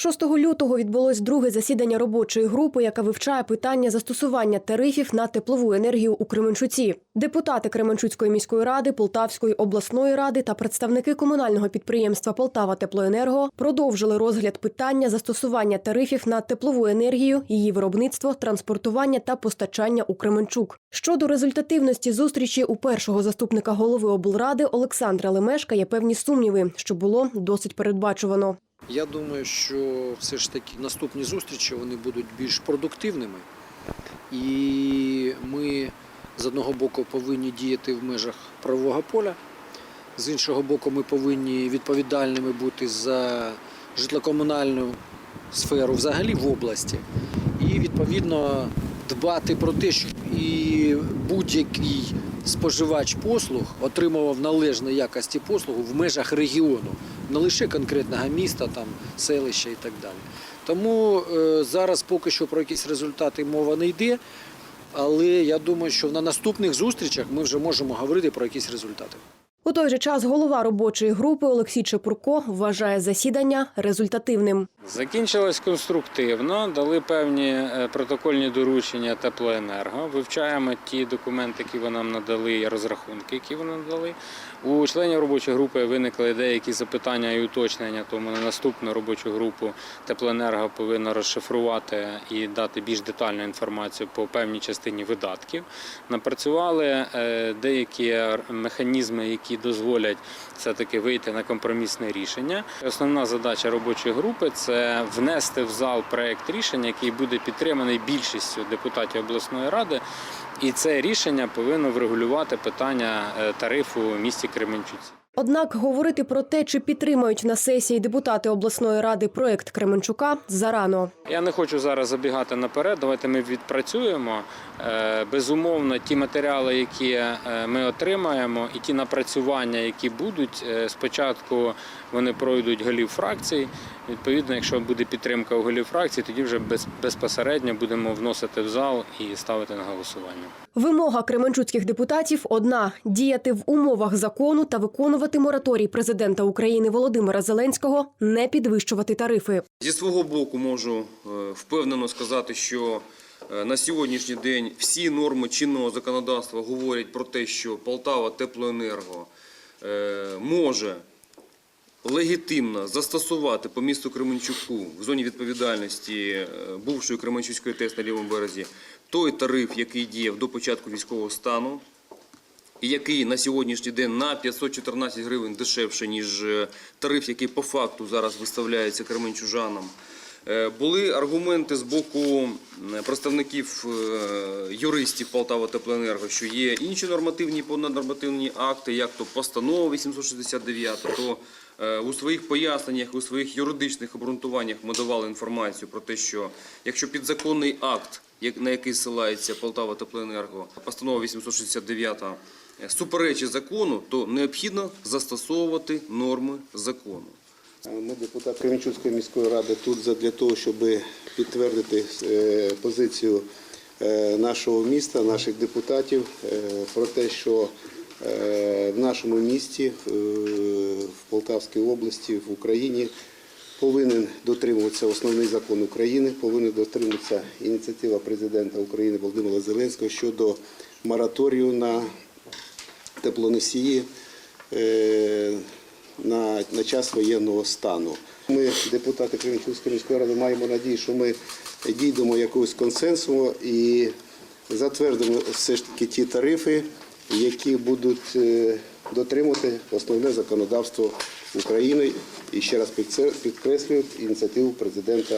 6 лютого відбулось друге засідання робочої групи, яка вивчає питання застосування тарифів на теплову енергію у Кременчуці. Депутати Кременчуцької міської ради, Полтавської обласної ради та представники комунального підприємства Полтава Теплоенерго продовжили розгляд питання застосування тарифів на теплову енергію, її виробництво, транспортування та постачання у Кременчук. Щодо результативності зустрічі у першого заступника голови облради Олександра Лемешка є певні сумніви, що було досить передбачувано. Я думаю, що все ж таки наступні зустрічі вони будуть більш продуктивними. І ми з одного боку повинні діяти в межах правового поля, з іншого боку, ми повинні відповідальними бути за житлокомунальну сферу взагалі в області. І відповідно дбати про те, щоб і будь-який споживач послуг отримував належної якості послугу в межах регіону, не лише конкретного міста, там селища і так далі. Тому е, зараз поки що про якісь результати мова не йде. Але я думаю, що на наступних зустрічах ми вже можемо говорити про якісь результати. У той же час голова робочої групи Олексій Чепурко вважає засідання результативним. Закінчилось конструктивно, дали певні е, протокольні доручення теплоенерго. Вивчаємо ті документи, які ви нам надали, і розрахунки, які вони надали. У членів робочої групи виникли деякі запитання і уточнення, тому на наступну робочу групу теплоенерго повинна розшифрувати і дати більш детальну інформацію по певній частині видатків. Напрацювали е, деякі механізми, які дозволять все-таки вийти на компромісне рішення. Основна задача робочої групи це внести в зал проект рішення, який буде підтриманий більшістю депутатів обласної ради. І це рішення повинно врегулювати питання е, тарифу у місті Кременчуці. Однак говорити про те, чи підтримають на сесії депутати обласної ради проект Кременчука зарано. Я не хочу зараз забігати наперед. Давайте ми відпрацюємо. Е, Безумовно, ті матеріали, які е, ми отримаємо, і ті напрацювання, які будуть, е, спочатку вони пройдуть голів фракцій. Відповідно, якщо буде підтримка у голів фракцій, тоді вже безпосередньо будемо вносити в зал і ставити на голосування. Вимога кременчуцьких депутатів одна діяти в умовах закону та виконувати мораторій президента України Володимира Зеленського, не підвищувати тарифи. Зі свого боку можу е, впевнено сказати, що е, на сьогоднішній день всі норми чинного законодавства говорять про те, що Полтава Теплоенерго е, може легітимно застосувати по місту Кременчуку в зоні відповідальності е, бувшої Кременчуцької ТЕС на лівому березі той тариф, який діяв до початку військового стану, і який на сьогоднішній день на 514 гривень дешевше, ніж е, тариф, який по факту зараз виставляється кременчужанам. Е, Були аргументи з боку представників юристів Полтава Теплоенерго, що є інші нормативні і понаднормативні акти, як то постанова 869, то у своїх поясненнях, у своїх юридичних обґрунтуваннях ми давали інформацію про те, що якщо підзаконний акт, на який ссилається Полтава Теплоенерго, постанова 869 е, суперечить закону, то необхідно застосовувати норми закону. Ми, депутат Кременчуцької міської ради, тут для того, щоб підтвердити е, позицію е, нашого міста, наших депутатів е, про те, що е, в нашому місті, е, Полтавській області, в Україні повинен дотримуватися основний закон України, повинна дотримуватися ініціатива президента України Володимира Зеленського щодо мораторію на теплоносії е, на, на час воєнного стану. Ми, депутати Кременчуцької міської ради, маємо надію, що ми дійдемо якогось консенсусу і затвердимо все ж таки ті тарифи, які будуть е, дотримувати основне законодавство України. І ще раз підце- підкреслюю ініціативу президента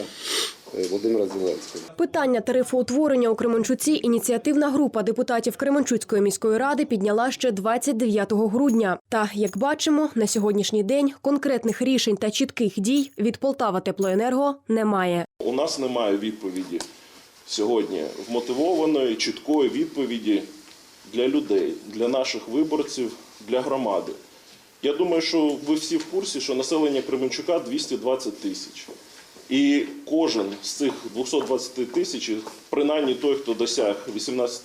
е, Володимира Зеленського. Питання тарифоутворення у Кременчуці ініціативна група депутатів Кременчуцької міської ради підняла ще 29 грудня. Та як бачимо, на сьогоднішній день конкретних рішень та чітких дій від Полтава Теплоенерго немає. У нас немає відповіді сьогодні вмотивованої, чіткої відповіді для людей, для наших виборців, для громади. Я думаю, що ви всі в курсі, що населення Кременчука 220 тисяч. І кожен з цих 220 тисяч, принаймні той, хто досяг 18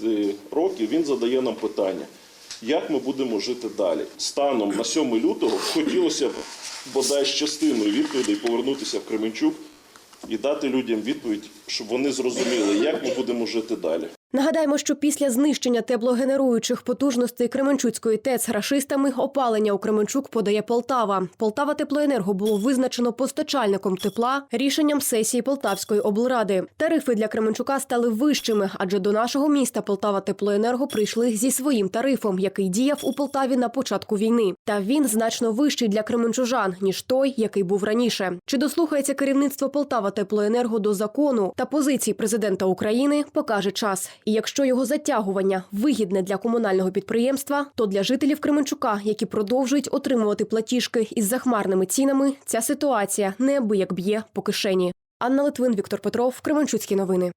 років, він задає нам питання, як ми будемо жити далі. Станом на 7 лютого хотілося б бодай з частиною відповідей повернутися в Кременчук і дати людям відповідь, щоб вони зрозуміли, як ми будемо жити далі. Нагадаємо, що після знищення теплогенеруючих потужностей Кременчуцької ТЕЦ рашистами опалення у Кременчук подає Полтава. Полтава Теплоенерго було визначено постачальником тепла рішенням сесії Полтавської облради. Тарифи для Кременчука стали вищими, адже до нашого міста Полтава Теплоенерго прийшли зі своїм тарифом, який діяв у Полтаві на початку війни. Та він значно вищий для кременчужан ніж той, який був раніше. Чи дослухається керівництво Полтава Теплоенерго до закону та позиції президента України, покаже час. І якщо його затягування вигідне для комунального підприємства, то для жителів Кременчука, які продовжують отримувати платіжки із захмарними цінами, ця ситуація неабияк б'є по кишені. Анна Литвин, Віктор Петров, Кременчуцькі новини.